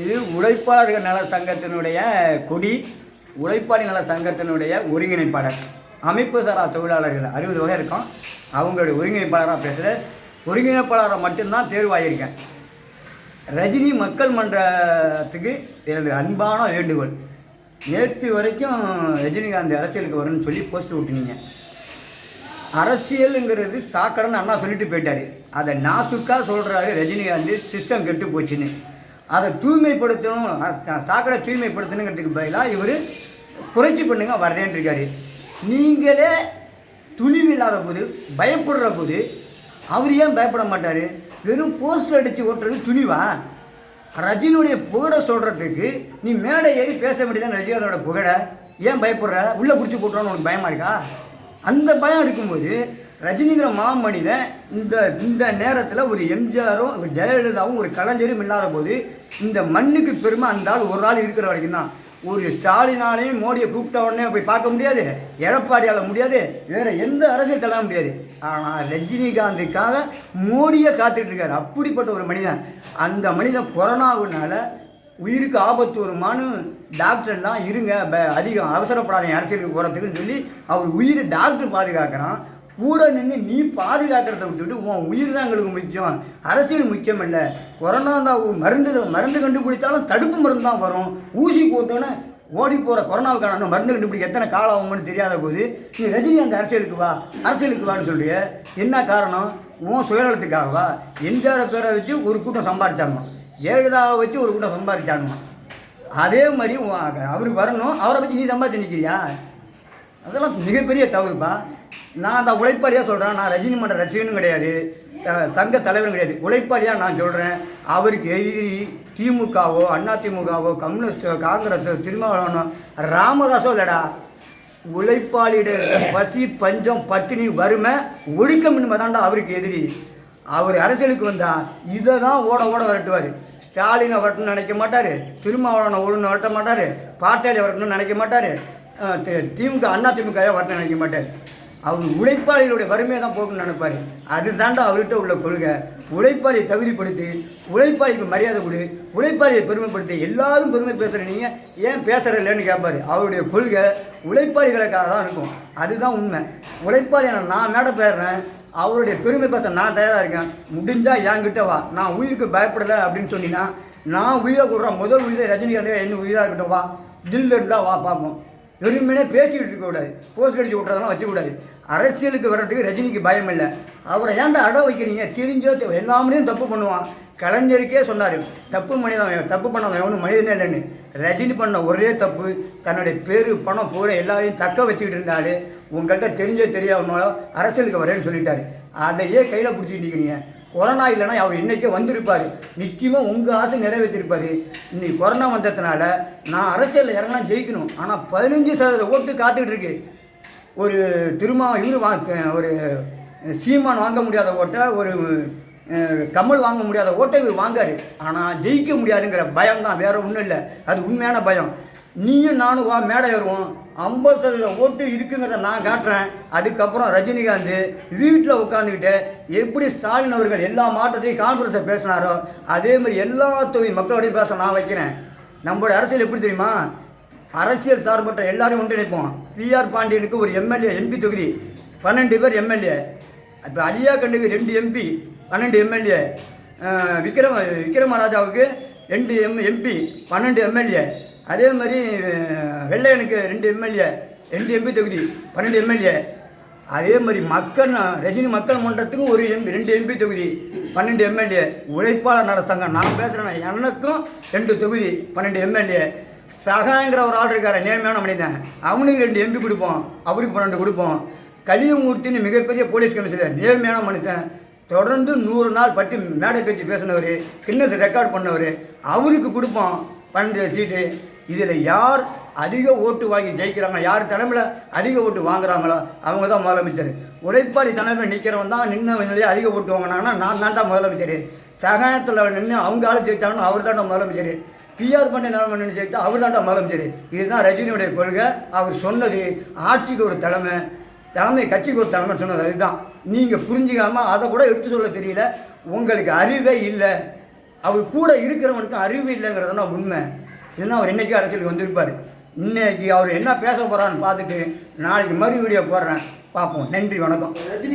இது உழைப்பாளர்கள் நல சங்கத்தினுடைய கொடி உழைப்பாளி நல சங்கத்தினுடைய ஒருங்கிணைப்பாளர். அமைப்பு சாரா தொழிலாளர்கள் அறுபது வகை இருக்கும். அவங்களுடைய ஒருங்கிணைப்பாளராக பேசுகிறேன் ஒருங்கிணைப்பாளராக மட்டும்தான் தேர்வாகியிருக்கேன் ரஜினி மக்கள் மன்றத்துக்கு எனது அன்பான வேண்டுகோள். நேற்று வரைக்கும் ரஜினிகாந்த் அரசியலுக்கு வரும்னு சொல்லி போஸ்ட் விட்டுனீங்க. அரசியலுங்கிறது சாக்கடைன்னு அண்ணா சொல்லிட்டு போயிட்டாரு. அதை நாசுக்காக சொல்கிறாரு ரஜினிகாந்த் சிஸ்டம் கெட்டு போச்சுன்னு. அதை தூய்மைப்படுத்தணும். சாக்கடை தூய்மைப்படுத்தணுங்கிறதுக்கு பதிலாக இவர் புரட்சி பண்ணுங்க வர்றேன்னு இருக்காரு. நீங்களே துணிவு இல்லாத போது பயப்படுற போது அவர் ஏன் பயப்பட மாட்டார்? வெறும் போஸ்டர் அடித்து ஓட்டுறது துணிவா? ரஜினியுடைய புகழை சொல்கிறதுக்கு நீ மேடை ஏறி பேச வேண்டியதான் ரஜினிகாந்தோட புகழை. ஏன் பயப்படுற? உள்ளே பிடிச்சி போட்டுறோன்னு உனக்கு பயமாக இருக்கா? அந்த பயம் இருக்கும்போது ரஜினிங்கிற மாமனிதன் இந்த இந்த நேரத்தில் ஒரு எம்ஜிஆரும் ஒரு ஜெயலலிதாவும் ஒரு கலைஞரும் இல்லாத போது இந்த மண்ணுக்கு பெருமை அந்த ஆள் ஒரு நாள் இருக்கிற வரைக்கும் தான் ஒரு ஸ்டாலினாலையும் மோடியை கூப்பிட்ட உடனே போய் பார்க்க முடியாது எடப்பாடியால் முடியாது வேறு எந்த அரசியல் தள்ள முடியாது. ஆனால் ரஜினிகாந்துக்காக மோடியை காத்துட்ருக்காரு அப்படிப்பட்ட ஒரு மனிதன். அந்த மனிதன் கொரோனாவுனால உயிருக்கு ஆபத்து வருமானு டாக்டர்லாம் இருங்க ப- அதிகம் அவசரப்படாத அரசியலுக்கு போகிறதுக்குன்னு சொல்லி அவர் உயிரை டாக்டர் பாதுகாக்கிறான். கூட நின்று நீ பாதுகாக்கிறத விட்டுட்டு உன் உயிர் தான் எங்களுக்கு முக்கியம். அரசியல் முக்கியம் இல்லை. கொரோனா தான் மருந்து மருந்து கண்டுபிடித்தாலும் தடுப்பு மருந்து தான் வரும். ஊசி போட்டோன்னே ஓடி போகிற கொரோனாவுக்கான மருந்து கண்டுபிடிக்க எத்தனை காலம் ஆகும்னு தெரியாத போது நீ ரஜினி அந்த அரசியலுக்கு வா அரசியலுக்கு வான்னு சொல்றிய. என்ன காரணம்? உன் சுயநலத்துக்காகவா? எம்ஜிஆர் பேரை வச்சு ஒரு கூட்டம் சம்பாரிச்சாங்க. ஜெயலலிதாவை வச்சு ஒரு கூட்டம் சம்பாதிச்சானுமா அதே மாதிரி அவருக்கு வரணும். அவரை வச்சு நீ சம்பாதிச்சு நிற்கிறியா அதெல்லாம் மிகப்பெரிய தவறுப்பா. நான் அந்த உழைப்பாளியாக சொல்கிறேன் நான் ரஜினி மன்ற ரசிகனும் கிடையாது. சங்க தலைவரும் கிடையாது. உழைப்பாளியாக நான் சொல்கிறேன் அவருக்கு எதிரி திமுகவோ அண்ணா திமுகவோ கம்யூனிஸ்டோ காங்கிரஸோ திருமாவளவனோ ராமதாஸோ இல்லைடா. உழைப்பாளியிட பசி பஞ்சம் பட்டினி வறுமை ஒழுக்கம் தான்டா அவருக்கு எதிரி. அவர் அரசியலுக்கு வந்தால் இதை தான் ஓட ஓட விரட்டுவார். ஸ்டாலினை வரட்டும்னு நினைக்க மாட்டார். திருமாவளவனை ஒழுங்கு வரட்ட மாட்டார். பாட்டாளி வரட்டணும்னு நினைக்க மாட்டார். திமுக அண்ணா திமுகவே வரட்டும்னு நினைக்க மாட்டார். அவர் உழைப்பாளிகளுடைய வறுமையை தான் போகணும்னு நினைப்பாரு. அதுதான்டா அவர்கிட்ட உள்ள கொள்கை. உழைப்பாளியை தகுதிப்படுத்தி உழைப்பாளிக்கு மரியாதை கொடு உழைப்பாளியை பெருமைப்படுத்தி. எல்லாரும் பெருமை பேசுகிற நீங்கள் ஏன் பேசுகிற இல்லைன்னு கேட்பார் அவருடைய கொள்கை உழைப்பாளிகளுக்காக தான் இருக்கும். அதுதான் உண்மை. உழைப்பாளியான நான் மேடை பேடுறேன் அவருடைய பெருமை பேச நான் தயாராக இருக்கேன். முடிஞ்சால் என்கிட்ட வா. நான் உயிருக்கு பயப்படலை அப்படின்னு சொன்னீங்கன்னா நான் உயிரை கொடுறேன் முதல் உயிரை ரஜினிகாந்தே என்ன உயிராக இருக்கட்டும். வா. தில் இருந்தால் வா பார்ப்போம் வெறுமனே பேசிக்கிட்டு இருக்கக்கூடாது போஸ்ட் அடிச்சு விட்றதெல்லாம் வச்சுக்கூடாது அரசியலுக்கு வர்றதுக்கு ரஜினிக்கு பயம் இல்லை. அவரை ஏன்டா அட வைக்கிறீங்க? தெரிஞ்சோ எல்லாமே தப்பு பண்ணுவான். கலைஞருக்கே சொன்னார் தப்பு மனிதன் தப்பு பண்ணவன் எவனும் மனிதனே இல்லைன்னு. ரஜினி பண்ண ஒரே தப்பு தன்னுடைய பேரு பணம் பூரா எல்லாரையும் தக்க வச்சுக்கிட்டு இருந்தாரு. உங்கள்கிட்ட தெரிஞ்சோ தெரியாமலோ அரசியலுக்கு வரேன்னு சொல்லிட்டாரு. அதையே கையில் பிடிச்சிட்டு நிற்கிறீங்க கொரோனா இல்லைன்னா அவர் இன்றைக்கே வந்திருப்பார். நிச்சயமாக உங்கள் ஆசை நிறைவேற்றிருப்பார். இன்னைக்கு கொரோனா வந்ததுனால நான் அரசியலில் இறங்கலாம் ஜெயிக்கணும். ஆனால் பதினஞ்சு சதவீத ஓட்டு காத்துக்கிட்டு இருக்கு. ஒரு திருமா இவர் வா ஒரு சீமான் வாங்க முடியாத ஓட்டை ஒரு கமல் வாங்க முடியாத ஓட்டை இவர் வாங்காரு. ஆனால் ஜெயிக்க முடியாதுங்கிற பயம் தான் வேறு ஒன்றும் இல்லை. அது உண்மையான பயம். நீயும் நானும் வா மேடை ஏறுவோம். ஐம்பது சதவீத ஓட்டு இருக்குங்கிறத நான் காட்டுறேன். அதுக்கப்புறம் ரஜினிகாந்த் வீட்டில் உட்காந்துக்கிட்டு எப்படி ஸ்டாலின் அவர்கள் எல்லா மாற்றத்தையும் காங்கிரஸை பேசினாரோ அதே மாதிரி எல்லா தொகை மக்களோடையும் பேச நான் வைக்கிறேன். நம்மளுடைய அரசியல் எப்படி தெரியுமா? அரசியல் சார்பற்ற எல்லாரும் ஒன்றிணைப்போம். பிஆர் பாண்டியனுக்கு ஒரு எம்எல்ஏ எம்பி தொகுதி. பன்னெண்டு பேர் எம்எல்ஏ. இப்போ அலியா கண்ணுக்கு ரெண்டு எம்பி பன்னெண்டு எம்எல்ஏ. விக்ரம விக்ரமராஜாவுக்கு ரெண்டு எம் எம்பி பன்னெண்டு எம்எல்ஏ. அதே மாதிரி வெள்ளையனுக்கு ரெண்டு எம்எல்ஏ ரெண்டு எம்பி தொகுதி பன்னெண்டு எம்எல்ஏ. அதே மாதிரி மக்கள் ரஜினி மக்கள் மன்றத்துக்கும் ஒரு எம்பி ரெண்டு எம்பி தொகுதி பன்னெண்டு எம்எல்ஏ. உழைப்பாளர் நல நான் பேசுகிறேன் எனக்கும் ரெண்டு தொகுதி பன்னெண்டு எம்எல்ஏ. சகாங்கிற ஒரு ஆள் இருக்கார் நேர்மையான மனிதன். அவனுக்கு ரெண்டு எம்பி கொடுப்போம் அவருக்கு பன்னெண்டு கொடுப்போம். கலியமூர்த்தின்னு மிகப்பெரிய போலீஸ் கமிஷனர் நேர்மையான மனுஷன். தொடர்ந்து நூறு நாள் பட்டி மேடை பேச்சு பேசினவர் கின்னஸ் ரெக்கார்ட் பண்ணவர் அவருக்கு கொடுப்போம் பன்னெண்டு சீட்டு. இதில் யார் அதிக ஓட்டு வாங்கி ஜெயிக்கிறாங்க யார் தலைமையில் அதிக ஓட்டு வாங்குறாங்களோ அவங்க தான் முதலமைச்சர். உழைப்பாளி தலைமையில் நிற்கிறவன் தான் நின்று அதிக ஓட்டு வாங்கினாங்கன்னா நான் தான் முதலமைச்சர். சகாயத்தில் நின்று அவங்க ஆள் ஜெயிச்சாங்கன்னா அவர் தான்டா முதலமைச்சர். பிஆர் பண்ண நிலைமை நின்று அவர் தான்டா முதலமைச்சர் இதுதான் ரஜினியுடைய கொள்கை. அவர் சொன்னது ஆட்சிக்கு ஒரு தலைமை தலைமை கட்சிக்கு ஒரு தலைமை சொன்னது அதுதான். நீங்கள் புரிஞ்சுக்காமல் அதை கூட எடுத்து சொல்ல தெரியல. உங்களுக்கு அறிவே இல்லை. அவர் கூட இருக்கிறவனுக்கு அறிவு இல்லைங்கிறது தான் உண்மை. இதுனா அவர் என்றைக்கும் அரசியலுக்கு வந்திருப்பார். இன்னைக்கு அவர் என்ன பேச போகிறான்னு பார்த்துட்டு நாளைக்கு மறு வீடியோ போடுறேன். பார்ப்போம். நன்றி வணக்கம். ரஜினி